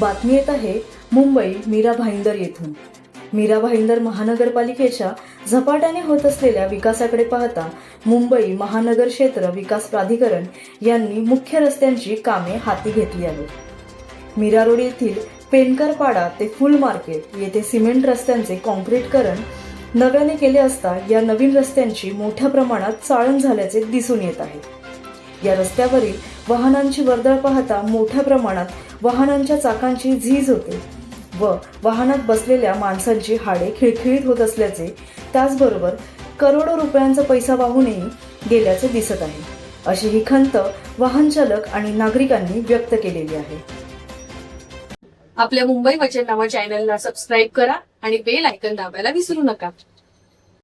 बातमी येत आहे मुंबई मीरा भाईंदर येथून. मीरा भाईंदर महानगरपालिकेच्या झपाट्याने होत असलेल्या विकासाकडे पाहता मुंबई महानगर क्षेत्र विकास प्राधिकरण यांनी मुख्य रस्त्यांची कामे हाती घेतली आहेत. मीरा रोड येथील पेनकरपाडा ते फुल मार्केट येथे सिमेंट रस्त्यांचे कॉन्क्रीटकरण नव्याने केले असता या नवीन रस्त्यांची मोठ्या प्रमाणात चाळण झाल्याचे दिसून येत आहे. या रस्त्यावरील वाहनांची वर्दळ पाहता मोठ्या प्रमाणात वाहनांच्या चाकांची झीज होते व वाहनात बसलेल्या माणसांची हाडे खिळखिळीत होत असल्याचे त्याचबरोबर करोडो रुपयांचा पैसा वाहूनही गेल्याचे दिसत आहे. अशी ही खंत वाहनचालक आणि नागरिकांनी व्यक्त केलेली आहे. आपल्या मुंबई वचन नावा चॅनलला सबस्क्राईब करा आणि बेल आयकन दाबायला विसरू नका.